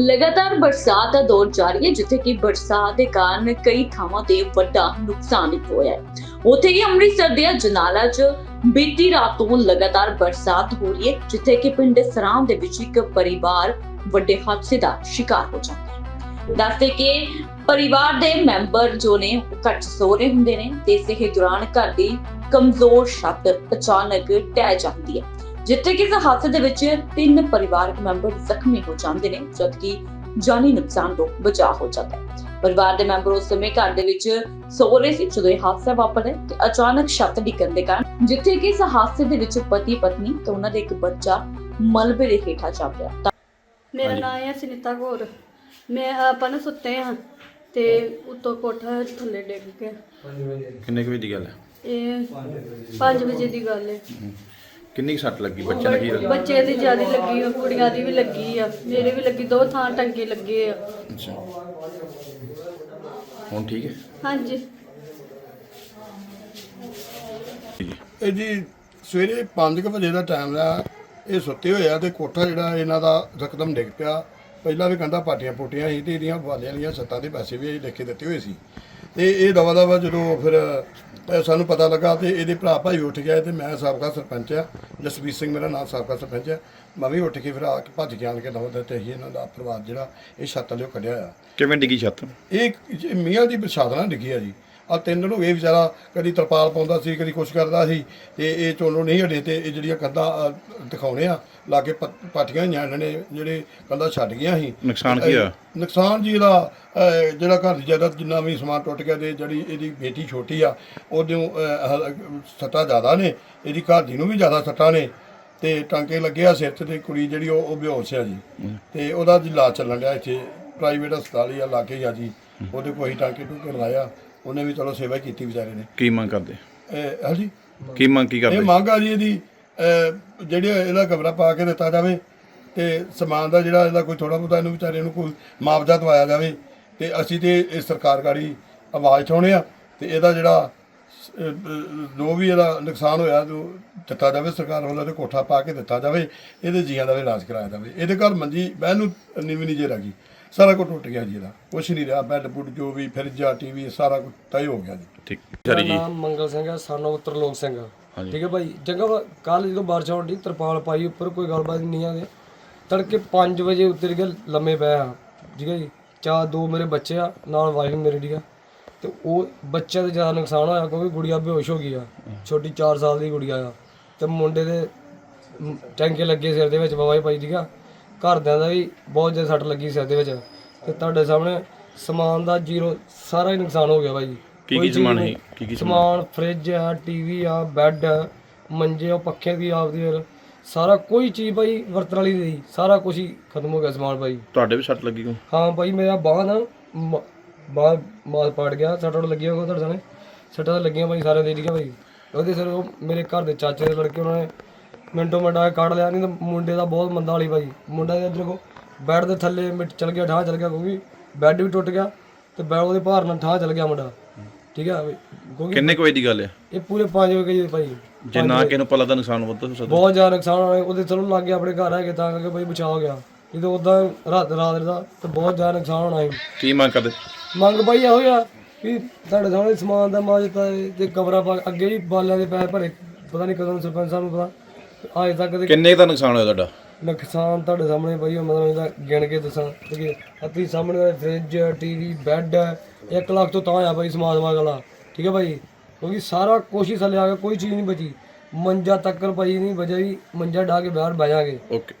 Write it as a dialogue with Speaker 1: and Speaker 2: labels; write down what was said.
Speaker 1: ਲਗਾਤਾਰ ਬਰਸਾਤ ਦਾ ਦੌਰ ਜਾਰੀ ਹੈ, ਜਿੱਥੇ ਕਿ ਬਰਸਾਤ ਦੇ ਕਾਰਨ ਕਈ ਥਾਵਾਂ ਤੇ ਵੱਡਾ ਨੁਕਸਾਨ ਹੋਇਆ ਹੈ। ਉੱਥੇ ਹੀ ਅੰਮ੍ਰਿਤਸਰ ਦੇ ਜਨਾਲਾ 'ਚ ਬੀਤੀ ਰਾਤ ਤੋਂ ਲਗਾਤਾਰ ਬਰਸਾਤ ਹੋ ਰਹੀ ਹੈ, ਜਿੱਥੇ ਕਿ ਪਿੰਡ ਸਰਾਮ ਦੇ ਵਿੱਚ ਇੱਕ ਪਰਿਵਾਰ ਵੱਡੇ ਹਾਦਸੇ ਦਾ ਸ਼ਿਕਾਰ ਹੋ ਜਾਂਦਾ ਹੈ। ਦੱਸਦੇ ਕਿ ਪਰਿਵਾਰ ਦੇ ਮੈਂਬਰ ਜੋ ਨੇ, ਉਹ ਘੱਟ ਸੋ ਰਹੇ ਹੁੰਦੇ ਨੇ ਤੇ ਇਸੇ ਦੌਰਾਨ ਘਰ ਦੀ ਕਮਜ਼ੋਰ ਛੱਤ ਅਚਾਨਕ ਢਹਿ ਜਾਂਦੀ ਹੈ। ਜਿੱਥੇ ਕਿ ਇਸ ਹਾਦਸੇ ਦੇ ਵਿੱਚ ਤਿੰਨ ਪਰਿਵਾਰਕ ਮੈਂਬਰ ਜ਼ਖਮੀ ਹੋ ਜਾਂਦੇ ਨੇ ਜਦਕਿ ਜਾਨੀ ਨੁਕਸਾਨ ਤੋਂ ਬਚਾਅ ਹੋ ਜਾਂਦਾ ਹੈ। ਪਰਿਵਾਰ ਦੇ ਮੈਂਬਰ ਉਸ ਸਮੇਂ ਘਰ ਦੇ ਵਿੱਚ ਸੋ ਰਹੇ ਸੀ ਜਦੋਂ ਇਹ ਹਾਦਸਾ ਵਾਪਰਿਆ ਤੇ ਅਚਾਨਕ ਛੱਤ ਡਿੱਗਣ ਦੇ ਕਾਰਨ ਜਿੱਥੇ ਕਿ ਇਸ ਹਾਦਸੇ ਦੇ ਵਿੱਚ ਪਤੀ ਪਤਨੀ ਤੇ ਉਹਨਾਂ ਦੇ ਇੱਕ ਬੱਚਾ ਮਲਬੇ ਦੇ ਹੇਠਾਂ ਜਾ ਪਿਆ।
Speaker 2: ਮੇਰਾ। ਨਾਮ ਹੈ ਸੁਨੀਤਾ ਕੌਰ। ਮੈਂ ਆਪਾਂ ਨਾ ਸੁੱਤੇ ਹਾਂ ਤੇ ਉੱਤੋਂ ਕੋਠਾ ਥੱਲੇ ਡਿੱਗ ਗਿਆ।
Speaker 3: ਕਿੰਨੇ ਕੁ ਵਜੇ ਦੀ ਗੱਲ ਹੈ?
Speaker 2: ਇਹ 5 ਵਜੇ ਦੀ ਗੱਲ ਹੈ।
Speaker 3: ਕਿੰਨੀ ਕੁ ਸੱਟ ਲੱਗੀ ਬੱਚੇ ਨੂੰ ਕੀ ਲੱਗਾ
Speaker 2: ਬੱਚੇ ਦੀ ਜ਼ਿਆਦਾ ਲੱਗੀ ਆ ਕੁੜੀਆਂ ਦੀ ਵੀ ਲੱਗੀ ਆ ਮੇਰੇ ਵੀ ਲੱਗੀ ਦੋ ਥਾਂ ਟੰਗੇ ਲੱਗੇ ਆ।
Speaker 3: ਅੱਛਾ। ਹੁਣ ਠੀਕ ਹੈ?
Speaker 2: ਹਾਂਜੀ।
Speaker 4: ਇਹ ਜੀ ਸਵੇਰੇ 5 ਵਜੇ ਦਾ ਟਾਈਮ ਆ ਇਹ ਸੁੱਤੇ ਹੋਏ ਆ ਤੇ ਕੋਠਾ ਜਿਹੜਾ ਇਹਨਾਂ ਦਾ ਰਕਦਮ ਡਿੱਗ ਪਿਆ। ਪਹਿਲਾਂ ਵੀ ਕੰਧਾਂ ਪਾਟੀਆਂ ਪੋਟੀਆਂ ਸੀ ਤੇ ਇਹਦੀਆਂ ਵਾਲਿਆਂ ਦੀਆਂ ਛੱਤਾਂ ਦੇ ਪੈਸੇ ਵੀ ਅਸੀਂ ਲਿਖ ਕੇ ਦਿੱਤੇ ਹੋਏ ਸੀ। ਤੇ ਇਹ ਦਵਾ ਦਵਾ ਜਦੋਂ ਫਿਰ ਸਾਨੂੰ ਪਤਾ ਲੱਗਾ ਤੇ ਇਹਦੇ ਭਰਾ ਭਾਈ ਉੱਠ ਗਿਆ ਤੇ ਮੈਂ ਸਾਬਕਾ ਸਰਪੰਚ ਆ ਜਸਵੀਰ ਸਿੰਘ ਮੇਰਾ ਨਾਮ ਸਾਬਕਾ ਸਰਪੰਚ ਆ। ਮੈਂ ਵੀ ਉੱਠ ਕੇ ਫਿਰ ਆ ਕੇ ਭੱਜ ਕੇ ਆਣ ਕੇ ਦਵਾ ਦਿੱਤੇ ਅਸੀਂ ਇਹਨਾਂ ਦਾ ਪਰਿਵਾਰ ਜਿਹੜਾ ਇਹ ਛੱਤ ਲਿਓ ਕੱਢਿਆ ਆ।
Speaker 3: ਕਿਵੇਂ ਡਿੱਗੀ ਛੱਤ?
Speaker 4: ਇਹ ਮੀਆਂ ਦੀ ਬਸਾਦਨਾ ਡਿੱਗੀ ਆ ਜੀ। ਆ ਤਿੰਨ ਦਿਨ ਹੋ ਗਏ ਵਿਚਾਰਾ ਕਦੀ ਤਰਪਾਲ ਪਾਉਂਦਾ ਸੀ ਕਦੀ ਕੁਛ ਕਰਦਾ ਸੀ ਤੇ ਇਹ ਚੋਲੋ ਨਹੀਂ ਹਟੇ ਤੇ ਇਹ ਜਿਹੜੀਆਂ ਕੰਧਾਂ ਦਿਖਾਉਣੇ ਆ ਲਾਗੇ ਪ- ਪਾਟੀਆਂ ਹੋਈਆਂ ਇਹਨਾਂ ਨੇ ਜਿਹੜੇ ਕੰਧਾਂ ਛੱਡ ਗਈਆਂ ਸੀ।
Speaker 3: ਨੁਕਸਾਨ ਕੀ ਹੋਇਆ?
Speaker 4: ਨੁਕਸਾਨ ਜੀ ਇਹਦਾ ਅ, ਜਿਹੜਾ ਘਰ ਦੀ ਜਾਇਦਾਦ ਜਿੰਨਾ ਵੀ ਸਮਾਨ ਟੁੱਟ ਗਿਆ ਤੇ ਜਿਹੜੀ ਇਹਦੀ ਬੇਟੀ ਛੋਟੀ ਆ ਉਹਨੂੰ ਸੱਟਾਂ ਜ਼ਿਆਦਾ ਨੇ ਇਹਦੀ ਘਰ ਦੀ ਨੂੰ ਵੀ ਜ਼ਿਆਦਾ ਸੱਟਾਂ ਨੇ ਤੇ ਟਾਂਕੇ ਲੱਗੇ ਆ ਸਿਰ ਤੇ ਕੁੜੀ ਜਿਹੜੀ ਉਹ ਉਹ ਬੇਹੋਸ਼ ਆ ਜੀ। ਤੇ ਉਹਦਾ ਇਲਾਜ ਚੱਲਣ ਡਿਆ ਇੱਥੇ ਪ੍ਰਾਈਵੇਟ ਹਸਪਤਾਲ ਹੀ ਆ ਲਾਗੇ ਆ ਜੀ ਉਹਦੇ ਕੋਈ ਟਾਂਕੇ ਟੂਕੇ ਲਾਇਆ ਉਹਨੇ ਵੀ ਚਲੋ ਸੇਵਾ ਕੀਤੀ ਵਿਚਾਰੇ ਨੇ।
Speaker 3: ਕੀ ਮੰਗ ਕਰਦੇ?
Speaker 4: ਇਹ ਹਾਂਜੀ?
Speaker 3: ਕੀ ਮੰਗ ਕੀ
Speaker 4: ਇਹ
Speaker 3: ਕਰਦੇ
Speaker 4: ਮੰਗ ਆ ਜੀ ਇਹਦੀ ਅਹ, ਜਿਹੜੀ ਇਹਦਾ ਕਮਰਾ ਪਾ ਕੇ ਦਿੱਤਾ ਜਾਵੇ ਤੇ ਸਮਾਨ ਦਾ ਜਿਹੜਾ ਇਹਦਾ ਕੋਈ ਥੋੜਾ ਬਹੁਤਾ ਇਹਨੂੰ ਵਿਚਾਰੇ ਨੂੰ ਕੋਈ ਮੁਆਵਜ਼ਾ ਦਵਾਇਆ ਜਾਵੇ ਤੇ ਅਸੀਂ ਤੇ ਇਹ ਸਰਕਾਰ ਗਾੜੀ ਆਵਾਜ਼ ਉਠਾਉਣੇ ਆ ਤੇ ਇਹਦਾ ਜਿਹੜਾ ਸ- ਅਹ, ਅਹ, ਜੋ ਵੀ ਇਹਦਾ ਨੁਕਸਾਨ ਹੋਇਆ ਜੋ ਦਿੱਤਾ ਜਾਵੇ ਸਰਕਾਰ ਵੱਲੋਂ ਤੇ ਕੋਠਾ ਪਾ ਕੇ ਦਿੱਤਾ ਜਾਵੇ ਇਹਦੇ ਜੀਆਂ ਦਾ ਵੀ ਇਲਾਜ ਕਰਾਇਆ ਜਾਵੇ। ਇਹਦੇ ਘਰ ਮੰਜੀ ਬਹਿਣ ਨੂੰ ਨੀਵੀਂ ਨਹੀਂ ਜੇ ਰਹਿ ਗਈ। ਸਾਰਾ ਕੁਝ ਟੁੱਟ ਗਿਆ ਜੀ ਇਹਦਾ। ਕੁਛ ਨਹੀਂ ਰਿਹਾ ਬੈੱਡ ਬੁੱਡ ਜੋ ਵੀ ਫਰਿੱਜਾ ਟੀਵੀ ਸਾਰਾ ਕੁਝ ਤੈ ਹੋ ਗਿਆ ਜੀ।
Speaker 3: ਠੀਕ
Speaker 5: ਮੇਰਾ
Speaker 3: ਜੀ।
Speaker 5: ਨਾਮ ਮੰਗਲ ਸਿੰਘ ਹੈ ਸਾਨੂੰ ਤਰਲੋਕ ਸਿੰਘ।
Speaker 3: ਹਾਂਜੀ।
Speaker 5: ਠੀਕ ਹੈ ਭਾਈ ਚੰਗਾ ਕੱਲ ਜਦੋਂ ਬਾਰਿਸ਼ ਹੋਣ ਦੀ ਤਰਪਾਲ ਪਾਈ ਉੱਪਰ ਕੋਈ ਗੱਲਬਾਤ ਨਹੀਂ ਆਦੇ। ਤੜਕੇ 5 ਵਜੇ ਉੱਤਰ ਕੇ ਲੰਮੇ ਪਏ ਆ। ਠੀਕ ਹੈ ਜੀ ਚਾਰ ਦੋ ਮੇਰੇ ਬੱਚੇ ਆ ਨਾਲ ਵਾਈਫ ਮੇਰੀ ਠੀਕ ਆ ਤੇ ਉਹ ਬੱਚਿਆਂ ਦਾ ਜ਼ਿਆਦਾ ਨੁਕਸਾਨ ਹੋਇਆ ਕਿਉਂਕਿ ਗੁੜੀਆ ਬੇਹੋਸ਼ ਹੋ ਗਈ ਆ। ਛੋਟੀ 4 ਸਾਲ ਦੀ ਗੁੜੀਆ ਆ। ਤੇ ਮੁੰਡੇ ਦੇ ਮ, ਟੈਂਕੇ ਲੱਗੇ ਸਿਰ ਦੇ ਵਿੱਚ ਬਵਾਈ ਪਾਈ ਠੀਕ ਆ ਘਰਦਿਆਂ ਦਾ ਵੀ ਬਹੁਤ ਜ਼ਿਆਦਾ ਸੱਟ ਲੱਗੀ ਸਿਰ ਦੇ ਵਿੱਚ। ਤੇ ਤੁਹਾਡੇ ਸਾਹਮਣੇ ਸਮਾਨ ਦਾ ਜ਼ੀਰੋ ਸਾਰਾ ਹੀ ਨੁਕਸਾਨ ਹੋ ਗਿਆ ਭਾਈ
Speaker 3: ਕੀ
Speaker 5: ਕੋਈ
Speaker 3: ਕੀ ਸਮਾਨ। ਹੈ? ਕੀ ਕੀ ਸਮਾਨ?
Speaker 5: ਫ੍ਰਿਜ ਆ ਟੀਵੀ ਆ ਬੈੱਡ ਆ ਮੰਜੇ ਆ ਪੱਖੇ ਦੀ ਆਪਦੀ ਫਿਰ ਸਾਰਾ ਕੋਈ ਚੀਜ਼ ਭਾਈ ਵਰਤਣ ਵਾਲੀ ਨਹੀਂ। ਸਾਰਾ ਕੁਝ ਹੀ ਖਤਮ ਹੋ ਗਿਆ ਸਮਾਨ ਭਾਈ
Speaker 3: ਤੁਹਾਡੇ ਵੀ ਸੱਟ ਲੱਗੀ ਕੋ
Speaker 5: ਹਾਂ ਭਾਈ ਮੇਰਾ ਬਾਂਹ ਨਾ ਮ- ਬਾਂਹ ਮਾਲ ਪਾੜ ਗਿਆ। ਸੱਟ ਉੱਟ ਲੱਗੀਆਂ ਹੋਗਾ ਤੁਹਾਡੇ ਸਾਹਮਣੇ? ਸੱਟਾਂ ਤਾਂ ਲੱਗੀਆਂ ਭਾਈ ਸਾਰਿਆਂ ਦੇ ਦੀਆਂ ਭਾਈ ਉਹਦੇ ਸਿਰ ਉਹ ਮੇਰੇ ਘਰ ਦੇ ਚਾਚੇ ਦੇ ਲੜਕੇ ਉਹਨਾਂ ਨੇ ਮਿੰਟੋ ਮਿੰਟ ਆ ਕੇ ਕੱਢ ਲਿਆ ਨਹੀਂ ਤਾਂ ਮੁੰਡੇ ਦਾ ਬਹੁਤ ਮੰਦਾ ਵਾਲੀ ਭਾਈ। ਮੁੰਡਾ ਦੇ ਇੱਧਰ ਕੋ ਬੈੱਡ ਦੇ ਥੱਲੇ ਮਿੱਟ ਚਲ ਗਿਆ ਠਾਹ ਚਲ ਗਿਆ ਕਿਉਂਕਿ ਬੈੱਡ ਵੀ ਟੁੱਟ ਗਿਆ ਤੇ ਬੈੱਡ ਉਹਦੇ ਭਾਰ ਨਾਲ ਠਾਹ ਚਲ ਗਿਆ ਮੁੰਡਾ। ਠੀਕ ਆ ਕਿਉਂਕਿ
Speaker 3: ਕਿੰਨੇ ਕੁ ਵਜੇ ਦੀ ਗੱਲ ਹੈ
Speaker 5: ਇਹ ਪੂਰੇ 5 ਵਜੇ ਗਏ ਭਾਈ।
Speaker 3: ਜੇ ਨਾ ਕਿਸੇ ਨੂੰ ਪਲਾ ਦਾ ਨੁਕਸਾਨ ਵੱਧ ਹੋ ਸਕਦਾ।
Speaker 5: ਬਹੁਤ ਜ਼ਿਆਦਾ ਨੁਕਸਾਨ ਹੋਇਆ ਉਹਦੇ ਚਲੋ ਲੱਗ ਗਿਆ ਆਪਣੇ ਘਰ ਹੈਗੇ ਤਾਂ ਕਰਕੇ ਭਾਈ ਬਚਾਅ ਹੋ ਗਿਆ। ਇਹ ਤਾਂ ਉਦਾਂ ਰਾਤ ਰਾਤ ਦਾ ਤੇ ਬਹੁਤ ਜ਼ਿਆਦਾ ਨੁਕਸਾਨ ਹੋਣਾ ਸੀ।
Speaker 3: ਕੀ ਮੰਗ ਕਰਦੇ?
Speaker 5: ਮੰਗ ਭਾਈ ਇਹੋ ਹੀ ਆ ਵੀ ਤੁਹਾਡੇ ਸਾਹਮਣੇ ਸਮਾਨ ਦਾ ਮਾਜਤਾ ਤੇ ਕਮਰਾ ਪਾ ਅੱਗੇ ਹੀ ਬਾਲਿਆਂ ਦੇ ਪੈਸੇ ਭਰੇ ਪਤਾ ਨਹੀਂ ਕਦੋਂ ਸਰਪੰਚ ਸਾਹਿਬ ਨੂੰ ਪਤਾ। ਅਜੇ ਤੱਕ ਤੇ
Speaker 3: ਕਿੰਨੇ ਕੁ ਦਾ ਨੁਕਸਾਨ ਹੋਇਆ ਤੁਹਾਡਾ?
Speaker 5: ਨੁਕਸਾਨ ਤੁਹਾਡੇ ਸਾਹਮਣੇ ਭਾਈ ਮਤਲਬ ਇਹਦਾ ਗਿਣ ਕੇ ਦੱਸਾਂ। ਕਿ ਅੱਤੀ ਸਾਹਮਣੇ ਫ੍ਰਿਜ ਟੀਵੀ ਬੈੱਡ 1 ਲੱਖ ਤੋਂ ਤਾਂ ਆ ਭਾਈ ਸਮਾਨ ਵਾਲਾ। ਠੀਕ ਹੈ ਭਾਈ? ਕਿਉਂਕਿ ਸਾਰਾ ਕੁਛ ਹੀ ਥੱਲੇ ਆ ਗਿਆ ਕੋਈ ਚੀਜ਼ ਨਹੀਂ ਬਚੀ। ਮੰਜਾ ਤੱਕਰ ਭਾਈ ਨਹੀਂ ਬਚਿਆ ਜੀ ਮੰਜਾ ਢਾ ਕੇ ਬਾਹਰ ਬਹਿ ਜਾਗੇ।
Speaker 3: ਓਕੇ।